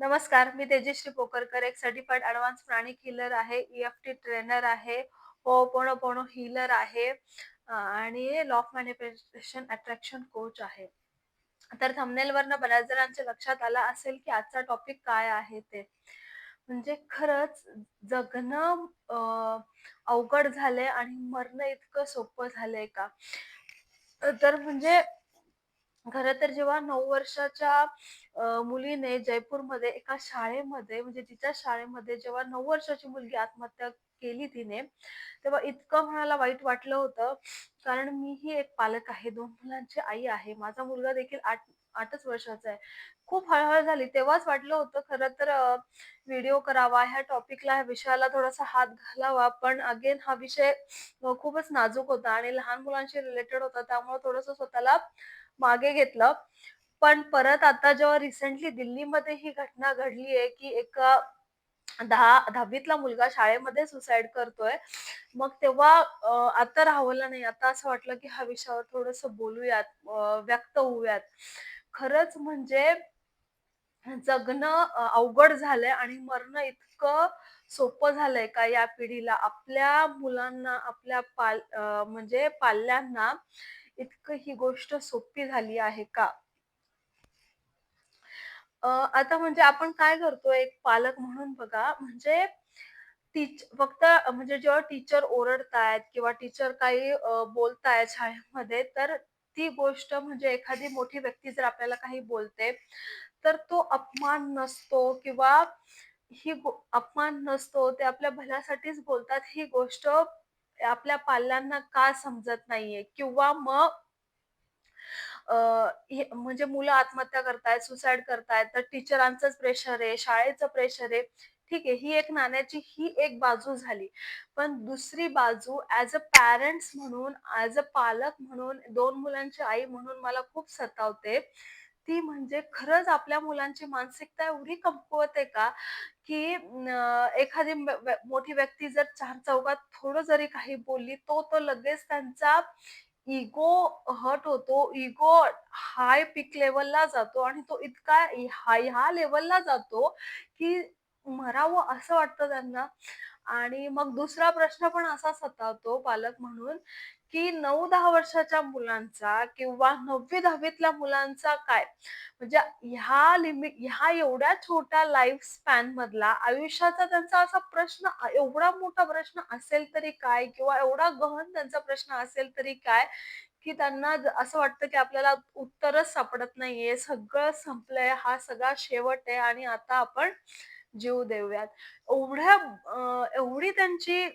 नमस्कार मी तेजश्री पोकरकर एक certified advance pranic healer आहे टी ट्रेनर आहे हो, पोनो हिलर आहे आणि law of manifestation attraction coach आहे. तर थंबनेलवरनं बऱ्याच जणांच्या लक्षात आला असेल की आजचा टॉपिक काय आहे ते. म्हणजे खरंच जगणं अवघड झालंय आणि मरणं इतकं सोपं झालंय का? तर म्हणजे खर तर जेव्हा नऊ वर्षाच्या मुलीने जयपूरमध्ये एका शाळेमध्ये म्हणजे तिच्या शाळेमध्ये जेव्हा नऊ वर्षाची मुलगी आत्महत्या केली तिने तेव्हा इतकं म्हणाला वाईट वाटलं होतं. कारण मीही एक पालक आहे दोन मुलांची आई आहे माझा मुलगा देखील आठ आठच वर्षाचा आहे. खूप हळहळ झाली. तेव्हाच वाटलं होतं खरं तर व्हिडिओ करावा ह्या टॉपिकला ह्या विषयाला थोडासा हात घालावा. पण अगेन हा विषय खूपच नाजूक होता आणि लहान मुलांशी रिलेटेड होता. त्यामुळे थोडस स्वतःला मागे घेतलं. पण परत आता जेव्हा रिसेंटली दिल्लीमध्ये ही घटना घडली आहे की एका दहा दहावीतला मुलगा शाळेमध्ये सुसाईड करतोय. मग तेव्हा आता राहवलं नाही आता असं वाटलं की हा विषयावर थोडस बोलूयात व्यक्त होऊयात. खरंच म्हणजे जगणं अवघड झालंय आणि मरणं इतकं सोपं झालंय का या पिढीला? आपल्या मुलांना आपल्या पाल म्हणजे पाल्यांना इतकं ही गोष्ट सोपी झाली आहे का? आता म्हणजे आपण काय करतो एक पालक म्हणून बघा म्हणजे टीच फक्त म्हणजे जेव्हा टीचर ओरडतायत किंवा टीचर काही बोलतायत शाळेमध्ये तर ती गोष्ट म्हणजे एखादी मोठी व्यक्ती जर आपल्याला काही बोलते तर तो अपमान नसतो किंवा ही अपमान नसतो ते आपल्या भल्यासाठीच बोलतात. ही गोष्ट आपल्या पाल्यांना का समजत नाहीये? किंवा मग म्हणजे मुलं आत्महत्या करतायत सुसाईड करतायत तर टीचरांचंच प्रेशर आहे शाळेचं प्रेशर आहे. ठीक आहे ही एक नाण्याची ही एक बाजू झाली. पण दुसरी बाजू ऍज अ पॅरेंट्स म्हणून ऍज अ पालक म्हणून दोन मुलांची आई म्हणून मला खूप सतावते. ती म्हणजे खरंच आपल्या मुलांची मानसिकता एवढी कमकुवत आहे का? की एखादी मोठी व्यक्ती जर चार चौकात थोडं जरी काही बोलली तो तो लगेच त्यांचा इगो हट होतो इगो हाय पिक लेवलला जातो आणि तो इतका ह्या लेवलला जातो की मरावं असं वाटतं त्यांना. आणि मग दुसरा प्रश्न पण असा सतावतो पालक म्हणून की नऊ दहा वर्षाच्या मुलांचा किंवा नववी दहावीतल्या मुलांचा काय? म्हणजे ह्या लिमिट ह्या एवढ्या छोट्या लाईफ स्पॅन मधला आयुष्याचा त्यांचा असा प्रश्न एवढा मोठा प्रश्न असेल तरी काय? किंवा एवढा गहन त्यांचा प्रश्न असेल तरी काय? की त्यांना असं वाटतं की आपल्याला उत्तरच सापडत नाहीये सगळं संपलंय हा सगळा शेवट आहे आणि आता आपण जीव देऊयात. एवढ्या एवढी त्यांची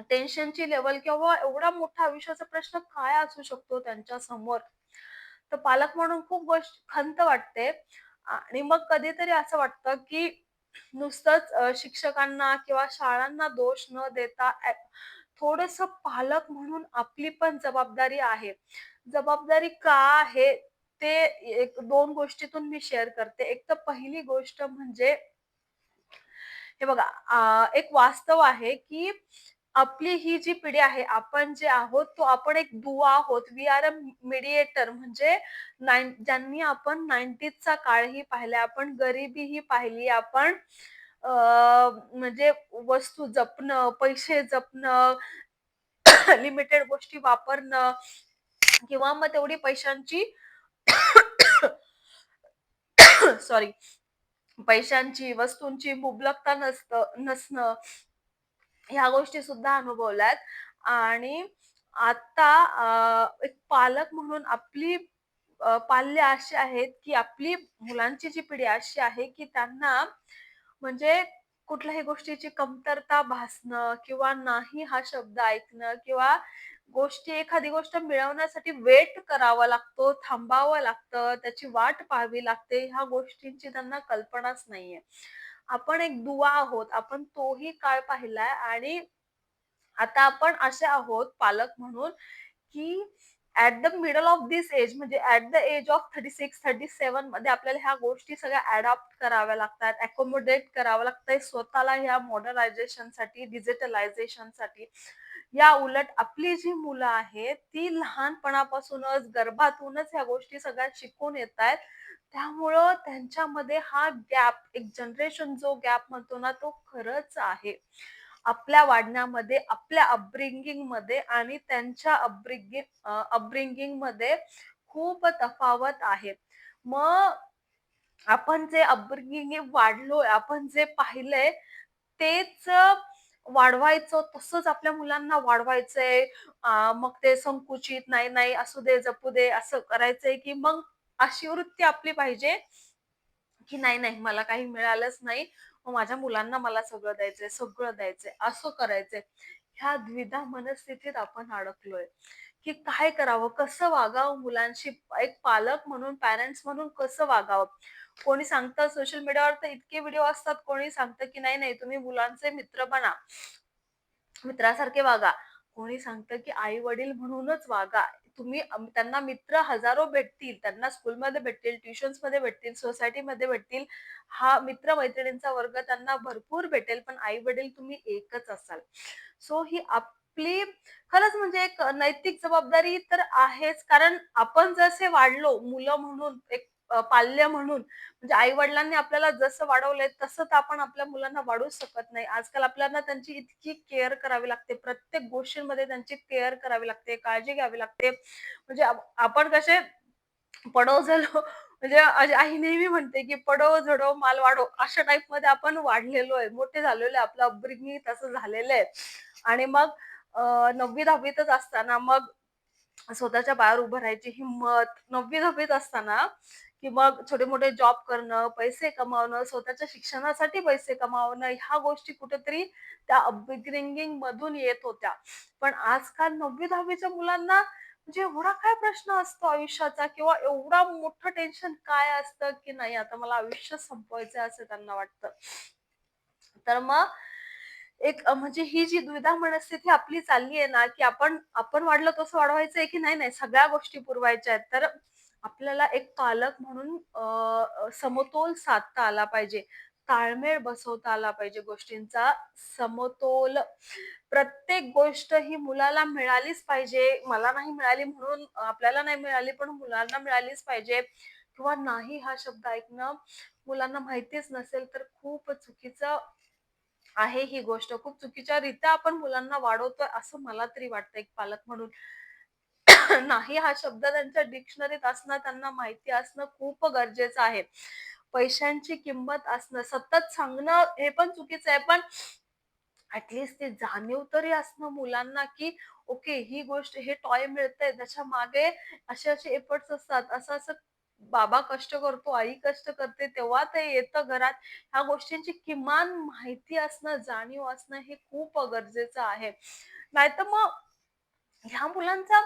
टेन्शनची लेवल किंवा एवढा मोठा आयुष्याचा प्रश्न काय असू शकतो त्यांच्यासमोर? तर पालक म्हणून खूप गोष्ट खंत वाटते. आणि मग कधीतरी असं वाटतं की नुसतंच शिक्षकांना किंवा शाळांना दोष न देता थोडस पालक म्हणून आपली पण जबाबदारी आहे. जबाबदारी का आहे ते एक दोन गोष्टीतून मी शेअर करते. एक तर पहिली गोष्ट म्हणजे हे बघा एक वास्तव आहे की आपली ही जी पिढी आहे आपण जे आहोत तो आपण एक दुवा आहोत. वी आर अ मीडिएटर म्हणजे ज्यांनी आपण नाईन्टीजचा काळही पाहिला आपण गरिबीही पाहिली आपण म्हणजे वस्तू जपणं पैसे जपणं लिमिटेड गोष्टी वापरणं किंवा मग तेवढी पैशांची सॉरी पैशांची वस्तूंची मुबलकता नसत नसणं ह्या गोष्टी सुद्धा अनुभवल्यात. आणि आता एक पालक म्हणून आपली पाल्य अशी आहेत की आपली मुलांची जी पिढी अशी आहे की त्यांना म्हणजे कुठल्याही गोष्टीची कमतरता भासणं किंवा नाही हा शब्द ऐकणं किंवा गोष्टी एखादी गोष्ट मिळवण्यासाठी वेट करावा लागतो थांबावं लागतं त्याची वाट पाहावी लागते ह्या गोष्टींची त्यांना कल्पनाच नाहीये. आपण एक दुवा आहोत आपण तोही काळ पाहिलाय आणि आता आपण असे आहोत पालक म्हणून की at the middle of this age म्हणजे at the age of thirty six thirty सेव्हनमध्ये आपल्याला ह्या गोष्टी सगळ्या अडॉप्ट कराव्या लागतात अकोमोडेट करावं लागतंय स्वतःला ह्या मॉडर्नायझेशनसाठी साठी डिजिटलायझेशनसाठी. या उलट आपली जी मुलं आहेत ती लहानपणापासूनच गर्भातूनच ह्या गोष्टी सगळ्या शिकून येत आहेत त्यामुळं त्यांच्यामध्ये हा गॅप एक जनरेशन जो गॅप म्हणतो ना तो खरंच आहे. आपल्या वाढण्यामध्ये आपल्या अपब्रिंगिंगमध्ये आणि त्यांच्या अपब्रिंगिंग अपब्रिंगिंगमध्ये खूप तफावत आहे. मग आपण जे अपब्रिंगिंग वाढलोय आपण जे पाहिलंय तेच वाढवायचं तसंच आपल्या मुलांना वाढवायचंय. मग ते संकुचित नाही नाही असू दे जपू दे असं करायचंय की मग अशी वृत्ती आपली पाहिजे की नाही नाही मला काही मिळालंच नाही. माझ्या मुलांना मला सगळं द्यायचंय सगळं द्यायचंय असं करायचंय. ह्या द्विधा मनस्थितीत आपण अडकलोय. की काय करावं? कसं वागावं मुलांशी? एक पालक म्हणून पॅरेंट्स म्हणून कसं वागावं? कोणी सांगतं सोशल मीडियावर तर इतके व्हिडिओ असतात कोणी सांगतं की नाही नाही तुम्ही मुलांचे मित्र बना. मित्रासारखे वागा. कोणी सांगतं की आई वडील म्हणूनच वागा. तुम्ही त्यांना मित्र हजारो भेटतील त्यांना स्कूलमध्ये भेटतील ट्युशन्समध्ये भेटतील सोसायटीमध्ये भेटतील हा मित्र मैत्रिणींचा वर्ग त्यांना भरपूर भेटेल पण आई वडील तुम्ही एकच असाल. सो ही आपली खरंच म्हणजे एक नैतिक जबाबदारी तर आहेच कारण आपण जसे वाढलो मुलं म्हणून एक पाल्य म्हणून. म्हणजे आई वडिलांनी आपल्याला जसं वाढवलंय तसं तर आपण आपल्या मुलांना वाढवू शकत नाही. आजकाल आपल्याला त्यांची इतकी केअर करावी लागते. प्रत्येक गोष्टींमध्ये त्यांची केअर करावी लागते काळजी घ्यावी लागते. म्हणजे आपण कसे पडो झालो म्हणजे आई नेहमी म्हणते की पडो झडो माल वाढो अशा टाईपमध्ये आपण वाढलेलो आहे मोठे झालेलो आहे आपलं अपब्रिंगिंग तसं झालेलं आहे आणि मग नववी दहावीतच असताना मग स्वतःच्या पायावर उभं राहायची हिंमत नववी दहावीत असताना की मग छोटे मोठे जॉब करणं पैसे कमावणं स्वतःच्या शिक्षणासाठी पैसे कमावणं ह्या गोष्टी कुठेतरी त्या अपब्रिंगिंग मधून येत होत्या. पण आजकाल नववी दहावीच्या मुलांना म्हणजे एवढा काय प्रश्न असतो आयुष्याचा किंवा एवढा मोठं टेन्शन काय असतं की नाही आता मला आयुष्य संपवायचं असं त्यांना वाटतं. तर मग एक म्हणजे ही जी द्विधा मनस्थिती आपली चालली आहे ना की आपण आपण वाढलं तसं वाढवायचं आहे की नाही नाही सगळ्या गोष्टी पुरवायच्या आहेत. तर आपल्याला एक पालक म्हणून समतोल साधता आला पाहिजे. ताळमेळ बसवता आला पाहिजे गोष्टींचा. समतोल प्रत्येक गोष्ट ही मुलाला मिळालीच पाहिजे. मला नाही मिळाली म्हणून आपल्याला नाही मिळाली पण मुलांना मिळालीच पाहिजे. किंवा नाही हा शब्द ऐकणं मुलांना माहितीच नसेल तर खूप चुकीचं आहे ही गोष्ट. खूप चुकीच्या रीत्या आपण मुलांना वाढवतोय असं मला तरी वाटतं एक पालक म्हणून. नाही हा शब्द त्यांच्या डिक्शनरीत असणं त्यांना माहिती असणं खूप गरजेचं आहे. पैशांची किंमत असणं सतत सांगणं हे पण चुकीचं आहे. पण ऍटलिस्ट ते जाणीव तरी असणं मुलांना की ओके ही गोष्ट हे टॉय मिळतंय त्याच्यामागे असे असे एफर्ट्स असतात. असं असं बाबा कष्ट करतो आई कष्ट करते तेव्हा ते येतं घरात. ह्या गोष्टींची किमान माहिती असणं जाणीव असणं हे खूप गरजेचं आहे. नाहीतर मग ह्या मुलांचा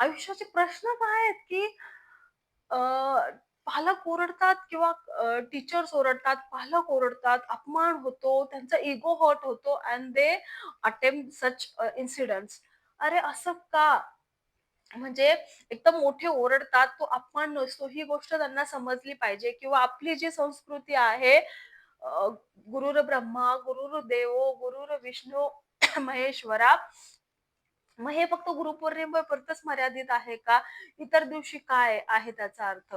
आयुष्याचे प्रश्न काय आहेत की पालक ओरडतात किंवा टीचर्स ओरडतात पालक ओरडतात अपमान होतो त्यांचा इगो हर्ट होतो and they attempt such incidents अरे असं का? म्हणजे एकदम मोठे ओरडतात तो अपमान नसतो ही गोष्ट त्यांना समजली पाहिजे किंवा आपली जी संस्कृती आहे गुरुर ब्रह्मा गुरुर देवो गुरुर विष्णू महेश्वरा मग हे फक्त गुरुपौर्णिमेपुरतच मर्यादित आहे का? इतर दिवशी काय आहे त्याचा अर्थ?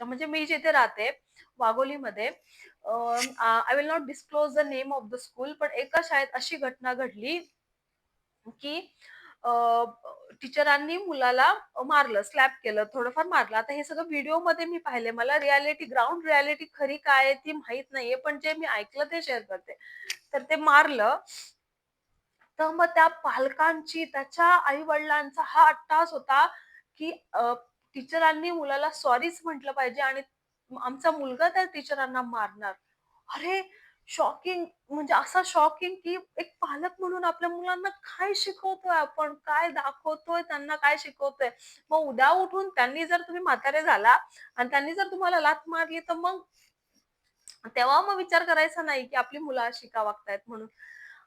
म्हणजे मी जिथे राहते वाघोलीमध्ये I will not disclose the name of the school पण एका शाळेत अशी घटना घडली की टीचरांनी मुलाला मारलं स्लॅप केलं थोडंफार मारलं. आता हे सगळं व्हिडिओमध्ये मी पाहिले. मला रियालिटी ग्राउंड रियालिटी खरी काय आहे ती माहीत नाहीये पण जे मी ऐकलं ते शेअर करते. तर ते मारलं. तर मग त्या पालकांची त्याच्या आई वडिलांचा हा अट्टास होता की टीचरांनी मुलाला सॉरीच म्हटलं पाहिजे आणि आमचा मुलगा त्या टीचरांना मारणार. अरे शॉकिंग म्हणजे असा शॉकिंग की एक पालक म्हणून आपल्या मुलांना काय शिकवतोय आपण? काय दाखवतोय? त्यांना काय शिकवतोय? मग उद्या उठून त्यांनी जर तुम्ही म्हातारे झाला आणि त्यांनी जर तुम्हाला लात मारली तर मग तेव्हा मग विचार करायचा नाही की आपली मुलं अशी का वागतायत म्हणून.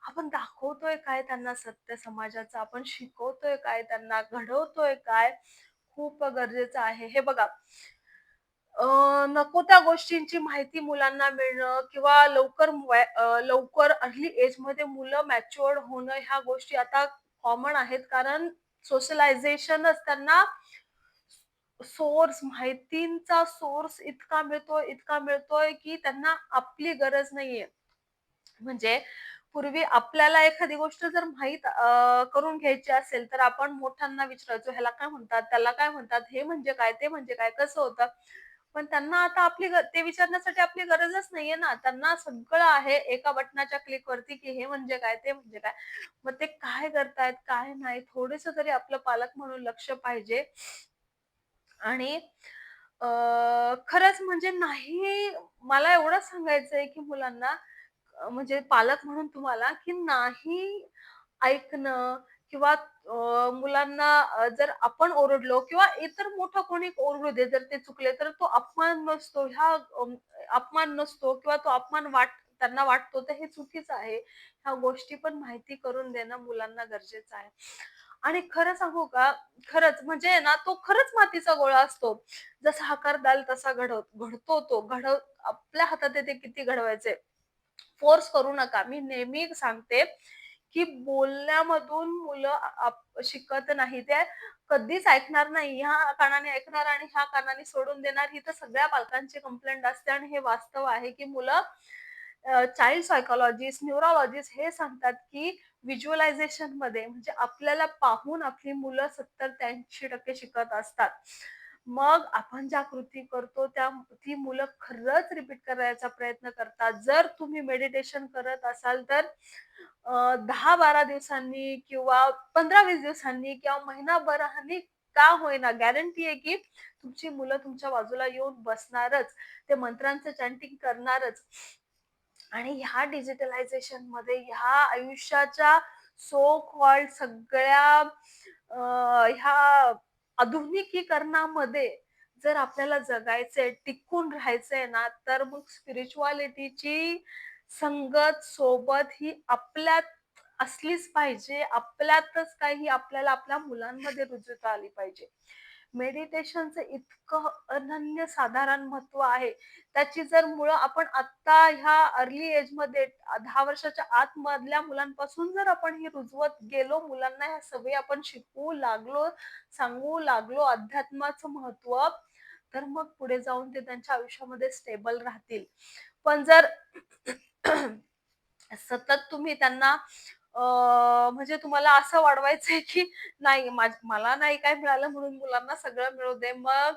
आपण दाखवतोय काय त्यांना सत्य समाजाचं? आपण शिकवतोय काय त्यांना? घडवतोय काय? खूप गरजेचं आहे. हे बघा नको त्या गोष्टींची माहिती मुलांना मिळणं किंवा लवकर लवकर अर्ली एजमध्ये मुलं मॅच्युअर्ड होणं ह्या गोष्टी आता कॉमन आहेत. कारण सोशलायझेशनच त्यांना सोर्स माहितींचा सोर्स इतका मिळतोय इतका मिळतोय की त्यांना आपली गरज नाहीये. म्हणजे पूर्वी आपल्याला एखादी गोष्ट जर माहीत करून घ्यायची असेल तर आपण मोठ्यांना विचारायचो ह्याला काय म्हणतात? त्याला काय म्हणतात? हे म्हणजे काय? ते म्हणजे काय? कसं होतं? पण त्यांना आता आपली ते विचारण्यासाठी आपली गरजच नाहीये ना. त्यांना सगळं आहे एका बटनाच्या क्लिक वरती की हे म्हणजे काय? ते म्हणजे काय? मग ते काय करतायत काय नाही? थोडस तरी आपलं पालक म्हणून लक्ष पाहिजे. आणि खरंच म्हणजे नाही मला एवढंच सांगायचंय की मुलांना म्हणजे पालक म्हणून तुम्हाला की नाही ऐकणं किंवा मुलांना जर आपण ओरडलो किंवा इतर मोठं कोणी ओरडू दे जर ते चुकले तर तो अपमान नसतो ह्या अपमान नसतो किंवा तो अपमान वाट त्यांना वाटतो तर हे चुकीचं आहे. ह्या गोष्टी पण माहिती करून देणं मुलांना गरजेचं आहे. आणि खरं सांगू का? खरंच म्हणजे ना तो खरंच मातीचा गोळा असतो. जसा आकार द्याल तसा घडव घडतो तो. घडव आपल्या हातात येते किती घडवायचे. फोर्स करू नका. मी नेहमी सांगते की बोलण्यामधून मुलं शिकत नाही. ते कधीच ऐकणार नाही. ह्या कानाने ऐकणार आणि ह्या कानाने सोडून देणार. ही तर सगळ्या पालकांची कंप्लेंट असते आणि हे वास्तव आहे की मुलं चाइल्ड सायकोलॉजिस्ट न्यूरोलॉजिस्ट हे सांगतात की व्हिज्युअलायझेशनमध्ये म्हणजे आपल्याला पाहून आपली मुलं सत्तर ते ऐंशी टक्के शिकत असतात. मग आपण ज्या कृती करतो त्या ती मुलं खरंच रिपीट करायचा प्रयत्न करतात. जर तुम्ही मेडिटेशन करत असाल तर दहा बारा दिवसांनी किंवा पंधरा वीस दिवसांनी किंवा महिनाभराने का होईना गॅरंटी आहे की तुमची मुलं तुमच्या बाजूला येऊन बसणारच ते मंत्रांचं चॅन्टिंग करणारच. आणि ह्या डिजिटलायझेशनमध्ये ह्या आयुष्याच्या सो कॉल्ड सगळ्या ह्या आधुनिकीकरणामध्ये जर आपल्याला जगायचंय टिकून राहायचंय ना तर मग स्पिरिच्युअलिटीची संगत सोबत ही आपल्यात असलीच पाहिजे. आपल्यातच काही आपल्याला आपल्या मुलांमध्ये रुजता आली पाहिजे. मेडिटेशनचं इतकं अनन्य साधारण महत्त्व आहे. त्याची जर मुळं आपण आता ह्या अर्ली एजमध्ये दहा वर्षाच्या आत मधल्या मुलांपासून जर आपण ही रुजवत गेलो मुलांना ह्या सवयी आपण शिकवू लागलो सांगू लागलो अध्यात्माचं महत्त्व तर मग पुढे जाऊन ते त्यांच्या आयुष्यामध्ये स्टेबल राहतील. पण जर सतत तुम्ही त्यांना म्हणजे तुम्हाला असं वाढवायचंय की नाही मला नाही काय मिळालं म्हणून मुलांना सगळं मिळू दे. मग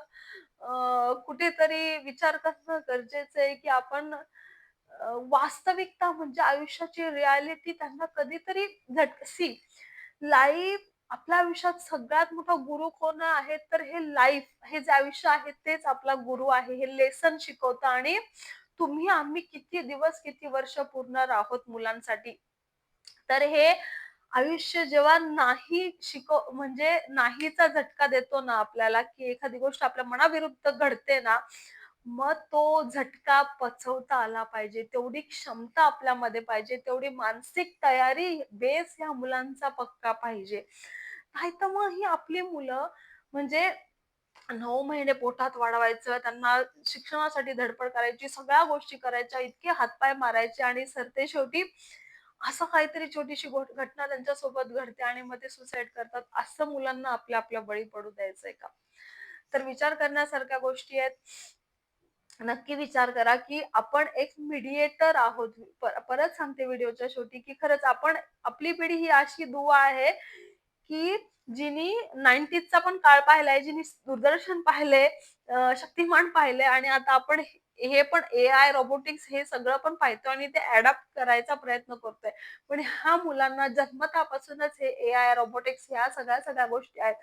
कुठेतरी विचार करणं गरजेचं आहे की आपण वास्तविकता म्हणजे आयुष्याची रियालिटी त्यांना कधीतरी झटकसी लाईफ आपल्या आयुष्यात सगळ्यात मोठा गुरु कोण आहे तर हे लाईफ हे जे आयुष्य आहे तेच आपला गुरु आहे. हे लेसन शिकवतं आणि तुम्ही आम्ही किती दिवस किती वर्ष पूर्ण आहोत मुलांसाठी? तर हे आयुष्य जेव्हा नाही शिकव म्हणजे नाहीचा झटका देतो ना आपल्याला की एखादी गोष्ट आपल्या मनाविरुद्ध घडते ना मग तो झटका पचवता आला पाहिजे. तेवढी क्षमता आपल्यामध्ये पाहिजे. तेवढी मानसिक तयारी बेस ह्या मुलांचा पक्का पाहिजे. नाही तर मग ही आपली मुलं म्हणजे नऊ महिने पोटात वाढवायचं त्यांना शिक्षणासाठी धडपड करायची सगळ्या गोष्टी करायच्या इतके हातपाय मारायचे आणि सरते शेवटी असं काहीतरी छोटीशी घटना त्यांच्यासोबत घडते आणि मग ते सुसाईड करतात असं मुलांना आपल्या आपल्या बळी पडू द्यायचंय का? तर विचार करण्यासारख्या गोष्टी आहेत. नक्की विचार करा की आपण एक मीडिएटर आहोत. परत सांगते व्हिडिओच्या शेवटी की खरंच आपण आपली पिढी ही अशी दुवा आहे की जिनी नाईन्टीजचा पण काळ पाहिलाय जिनी दूरदर्शन पाहिले शक्तिमान पाहिले आणि आता आपण हे पण ए आय रोबोटिक्स हे सगळं पण पाहतो आणि ते अडॅप्ट करायचा प्रयत्न करतोय. पण ह्या मुलांना जन्मतापासूनच हे ए आय रोबोटिक्स ह्या सगळ्या सगळ्या गोष्टी आहेत.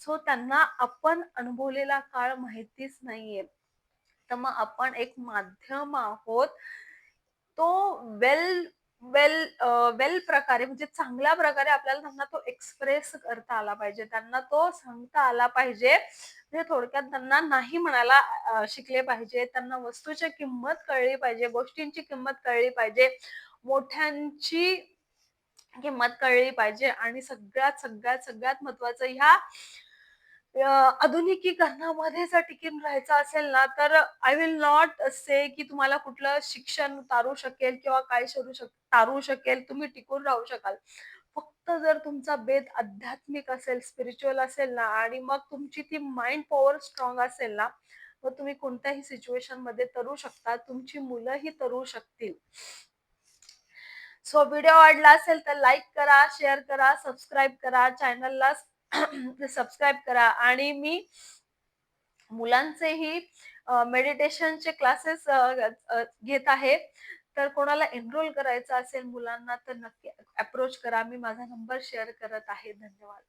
सो त्यांना आपण अनुभवलेला काळ माहितीच नाहीये. तर मग आपण एक माध्यम आहोत. तो वेल वेल वेल प्रकारे म्हणजे चांगल्या प्रकारे आपल्याला त्यांना तो एक्सप्रेस करता आला पाहिजे. त्यांना तो सांगता आला पाहिजे. म्हणजे थोडक्यात त्यांना नाही म्हणायला शिकले पाहिजे. त्यांना वस्तूची किंमत कळली पाहिजे गोष्टींची किंमत कळली पाहिजे मोठ्यांची किंमत कळली पाहिजे आणि सगळ्यात सगळ्यात सगळ्यात महत्वाचं ह्या आधुनिकीकरणामध्ये जर टिकून राहायचं असेल ना तर आय विल नॉट से की तुम्हाला कुठलं शिक्षण तारू शकेल किंवा काय शरू शक तारू शकेल तुम्ही टिकून राहू शकाल. फक्त जर तुमचा बेद आध्यात्मिक असेल स्पिरिच्युअल असेल ना आणि मग तुमची ती माइंड पॉवर स्ट्रॉंग असेल ना मग तुम्ही कोणत्याही सिच्युएशनमध्ये तरू शकता तुमची मुलंही तरू शकतील. सो व्हिडिओ आवडला असेल तर लाईक करा शेअर करा सबस्क्राईब करा चॅनलला सबस्क्राईब करा. आणि मी मुलांचेही मेडिटेशनचे क्लासेस घेत आहे. तर कोणाला एनरोल करायचं असेल मुलांना तर नक्की अप्रोच करा. मी माझा नंबर शेअर करत आहे. धन्यवाद.